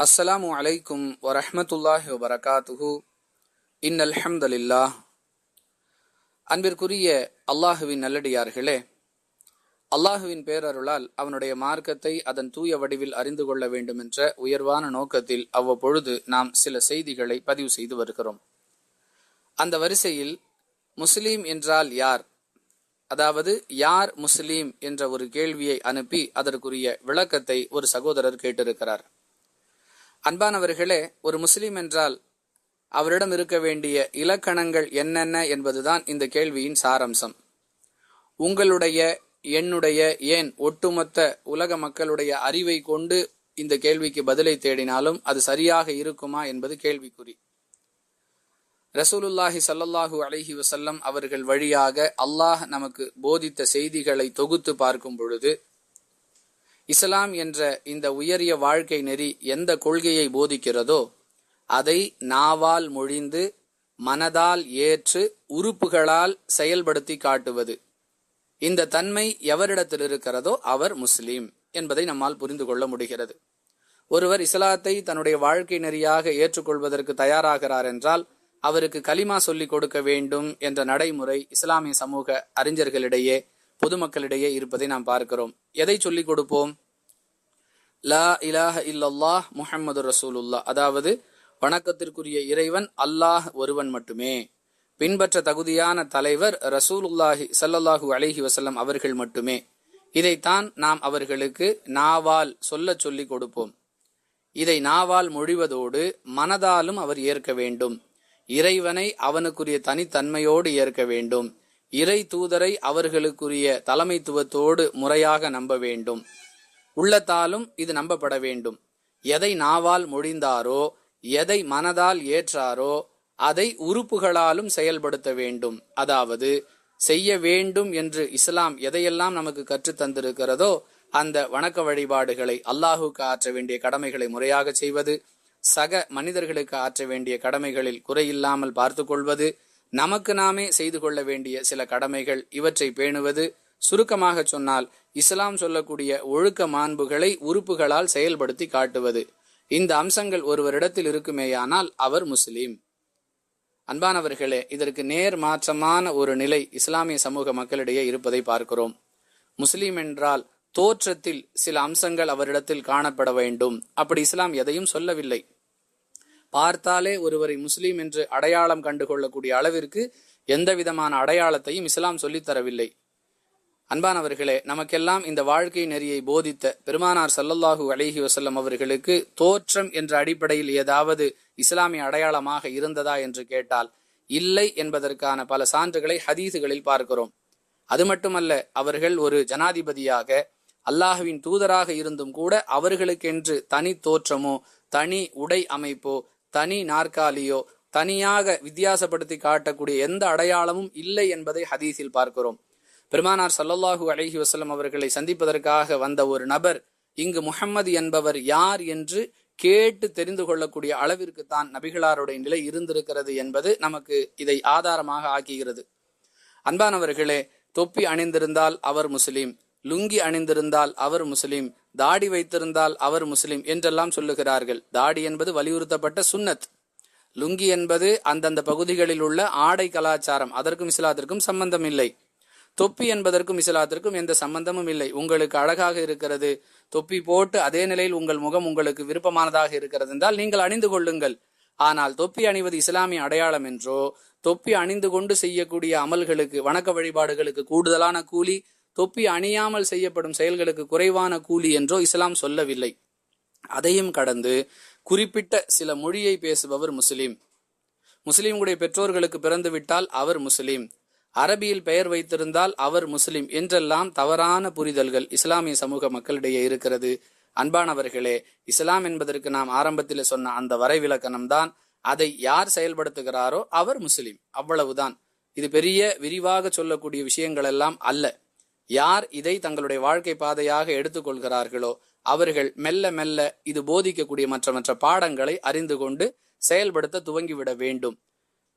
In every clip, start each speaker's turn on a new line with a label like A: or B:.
A: அஸ்ஸலாமு அலைக்கும் வரஹ்மத்துல்லாஹி வபரகாத்துஹு. இன்னல் ஹம்தலில்லாஹ் அன்பிற்குரிய அல்லாஹுவின் நல்லடியார்களே அல்லாஹுவின் பேரருளால் அவனுடைய மார்க்கத்தை அதன் தூய வடிவில் அறிந்து கொள்ள வேண்டும் என்ற உயர்வான நோக்கத்தில் அவ்வப்பொழுது நாம் சில செய்திகளை பதிவு செய்து வருகிறோம். அந்த வரிசையில் முஸ்லீம் என்றால் யார்? அதாவது யார் முஸ்லீம் என்ற ஒரு கேள்வியை அனுப்பி அதற்குரிய விளக்கத்தை ஒரு சகோதரர் கேட்டிருக்கிறார். அன்பானவர்களே ஒரு முஸ்லீம் என்றால் அவரிடம் இருக்க வேண்டிய இலக்கணங்கள் என்னென்ன என்பதுதான் இந்த கேள்வியின் சாரம்சம். உங்களுடைய என்னுடைய ஏன் ஒட்டுமொத்த உலக மக்களுடைய அறிவை கொண்டு இந்த கேள்விக்கு பதிலை தேடினாலும் அது சரியாக இருக்குமா என்பது கேள்விக்குறி. ரசூலுல்லாஹி சல்லல்லாஹு அலஹி வசல்லம் அவர்கள் வழியாக அல்லாஹ் நமக்கு போதித்த செய்திகளை தொகுத்து பார்க்கும் பொழுது இஸ்லாம் என்ற இந்த உயரிய வாழ்க்கை நெறி எந்த கொள்கையை போதிக்கிறதோ அதை நாவால் மொழிந்து மனதால் ஏற்று உறுப்புகளால் செயல்படுத்தி காட்டுவது. இந்த தன்மை எவரிடத்தில் இருக்கிறதோ அவர் முஸ்லீம் என்பதை நம்மால் புரிந்து கொள்ள முடிகிறது. ஒருவர் இஸ்லாத்தை தன்னுடைய வாழ்க்கை நெறியாக ஏற்றுக்கொள்வதற்கு தயாராகிறார் என்றால் அவருக்கு கலிமா சொல்லிக் கொடுக்க வேண்டும் என்ற நடைமுறை இஸ்லாமிய சமூக அறிஞர்களிடையே பொதுமக்களிடையே இருப்பதை நாம் பார்க்கிறோம். எதை சொல்லிக் கொடுப்போம்? லா இலாஹ இல்லல்லாஹ் முஹம்மது ரசூலுல்லா அதாவது வணக்கத்திற்குரிய இறைவன் அல்லாஹ் ஒருவன் மட்டுமே. பின்பற்ற தகுதியான தலைவர் ரசூலுல்லாஹி சல்லல்லாஹு அலிஹி வசல்லம் அவர்கள் மட்டுமே. இதைத்தான் நாம் அவர்களுக்கு நாவால் சொல்ல சொல்லிக் கொடுப்போம். இதை நாவால் மொழிவதோடு மனதாலும் அவர் ஏற்க வேண்டும். இறைவனை அவனுக்குரிய தனித்தன்மையோடு ஏற்க வேண்டும். இறை தூதரை அவர்களுக்குரிய தலைமைத்துவத்தோடு முறையாக நம்ப வேண்டும். உள்ளத்தாலும் இது நம்பப்பட வேண்டும். எதை நாவால் மொழிந்தாரோ எதை மனதால் ஏற்றாரோ அதை உறுப்புகளாலும் செயல்படுத்த வேண்டும். அதாவது செய்ய வேண்டும் என்று இஸ்லாம் எதையெல்லாம் நமக்கு கற்றுத் தந்திருக்கிறதோ அந்த வணக்க வழிபாடுகளை அல்லாஹுக்கு ஆற்ற வேண்டிய கடமைகளை முறையாக செய்வது சக மனிதர்களுக்கு ஆற்ற வேண்டிய கடமைகளில் குறையில்லாமல் பார்த்து கொள்வது நமக்கு நாமே செய்து கொள்ள வேண்டிய சில கடமைகள் இவற்றை பேணுவது சுருக்கமாக சொன்னால் இஸ்லாம் சொல்லக்கூடிய ஒழுக்க மாண்புகளை உறுப்புகளால் செயல்படுத்தி காட்டுவது. இந்த அம்சங்கள் ஒருவரிடத்தில் இருக்குமேயானால் அவர் முஸ்லீம். அன்பானவர்களே இதற்கு நேர் மாற்றமான ஒரு நிலை இஸ்லாமிய சமூக மக்களிடையே இருப்பதை பார்க்கிறோம். முஸ்லீம் என்றால் தோற்றத்தில் சில அம்சங்கள் அவரிடத்தில் காணப்பட வேண்டும். அப்படி இஸ்லாம் எதையும் சொல்லவில்லை. பார்த்தாலே ஒருவரை முஸ்லீம் என்று அடையாளம் கண்டுகொள்ளக்கூடிய அளவிற்கு எந்த விதமான அடையாளத்தையும் இஸ்லாம் சொல்லித்தரவில்லை அன்பானவர்களே நமக்கெல்லாம் இந்த வாழ்க்கை நெறியை போதித்த பெருமானார் சல்லல்லாஹூ அலிஹி வசல்லம் அவர்களுக்கு தோற்றம் என்ற அடிப்படையில் ஏதாவது இஸ்லாமிய அடையாளமாக இருந்ததா என்று கேட்டால் இல்லை என்பதற்கான பல சான்றுகளை ஹதீசுகளில் பார்க்கிறோம். அது மட்டுமல்ல அவர்கள் ஒரு ஜனாதிபதியாக அல்லாஹுவின் தூதராக இருந்தும் கூட அவர்களுக்கென்று தனி தோற்றமோ தனி உடை அமைப்போ தனி நாற்காலியோ தனியாக வித்தியாசப்படுத்தி காட்டக்கூடிய எந்த அடையாளமும் இல்லை என்பதை ஹதீஸில் பார்க்கிறோம். பெருமானார் சல்லல்லாஹூ அலஹி வசலம் அவர்களை சந்திப்பதற்காக வந்த ஒரு நபர் இங்கு முகம்மது என்பவர் யார் என்று கேட்டு தெரிந்து கொள்ளக்கூடிய அளவிற்கு தான் நபிகளாருடைய நிலை இருந்திருக்கிறது என்பது நமக்கு இதை ஆதாரமாக ஆக்குகிறது. அன்பானவர்களே தொப்பி அணிந்திருந்தால் அவர் முஸ்லீம் லுங்கி அணிந்திருந்தால் அவர் முஸ்லீம் தாடி வைத்திருந்தால் அவர் முஸ்லிம் என்றெல்லாம் சொல்லுகிறார்கள். தாடி என்பது வலியுறுத்தப்பட்ட சுன்னத். லுங்கி என்பது அந்தந்த பகுதிகளில் உள்ள ஆடை கலாச்சாரம் அதற்கும் இஸ்லாத்திற்கும் சம்பந்தம் இல்லை தொப்பி என்பதற்கும் இஸ்லாத்திற்கும் எந்த சம்பந்தமும் இல்லை. உங்களுக்கு அழகாக இருக்கிறது. தொப்பி போட்டு அதே நிலையில் உங்கள் முகம் உங்களுக்கு விருப்பமானதாக இருக்கிறது என்றால் நீங்கள் அணிந்து கொள்ளுங்கள். ஆனால் தொப்பி அணிவது இஸ்லாமிய அடையாளம் என்றோ தொப்பி அணிந்து கொண்டு செய்யக்கூடிய அமல்களுக்கு வணக்க வழிபாடுகளுக்கு கூடுதலான கூலி தொப்பி அணியாமல் செய்யப்படும் செயல்களுக்கு குறைவான கூலி என்றோ இஸ்லாம் சொல்லவில்லை. அதையும் கடந்து குறிப்பிட்ட சில மொழியை பேசுபவர் முஸ்லீம். முஸ்லீம்களுடைய பெற்றோர்களுக்கு பிறந்துவிட்டால் அவர் முஸ்லீம். அரபியில் பெயர் வைத்திருந்தால் அவர் முஸ்லிம் என்றெல்லாம் தவறான புரிதல்கள் இஸ்லாமிய சமூக மக்களிடையே இருக்கிறது. அன்பானவர்களே இஸ்லாம் என்பதற்கு நாம் ஆரம்பத்தில் சொன்ன அந்த வரைவிலக்கணம் தான் அதை யார் செயல்படுத்துகிறாரோ அவர் முஸ்லிம். அவ்வளவுதான். இது பெரிய விரிவாக சொல்லக்கூடிய விஷயங்கள் எல்லாம் அல்ல. யார் இதை தங்களுடைய வாழ்க்கை பாதையாக எடுத்துக்கொள்கிறார்களோ அவர்கள் மெல்ல மெல்ல இது போதிக்கக்கூடிய மற்ற மற்ற பாடங்களை அறிந்து கொண்டு செயல்படுத்த துவங்கிவிட வேண்டும்.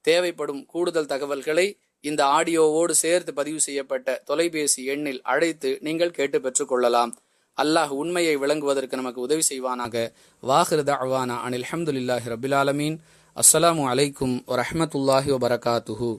A: தேவைப்படும் கூடுதல் தகவல்களை இந்த ஆடியோவோடு சேர்த்து பதிவு செய்யப்பட்ட தொலைபேசி எண்ணில் அழைத்து நீங்கள் கேட்டு பெற்றுக் கொள்ளலாம் அல்லாஹ் உண்மையை விளங்குவதற்கு நமக்கு உதவி செய்வானாக. வாஹிர் தஅவானா அனில் அஹமதுல்லாஹி ரபில் ஆலமீன். அஸ்ஸலாமு அலைக்கும் வரமத்துல்லாஹி வபரகாத்துஹூ.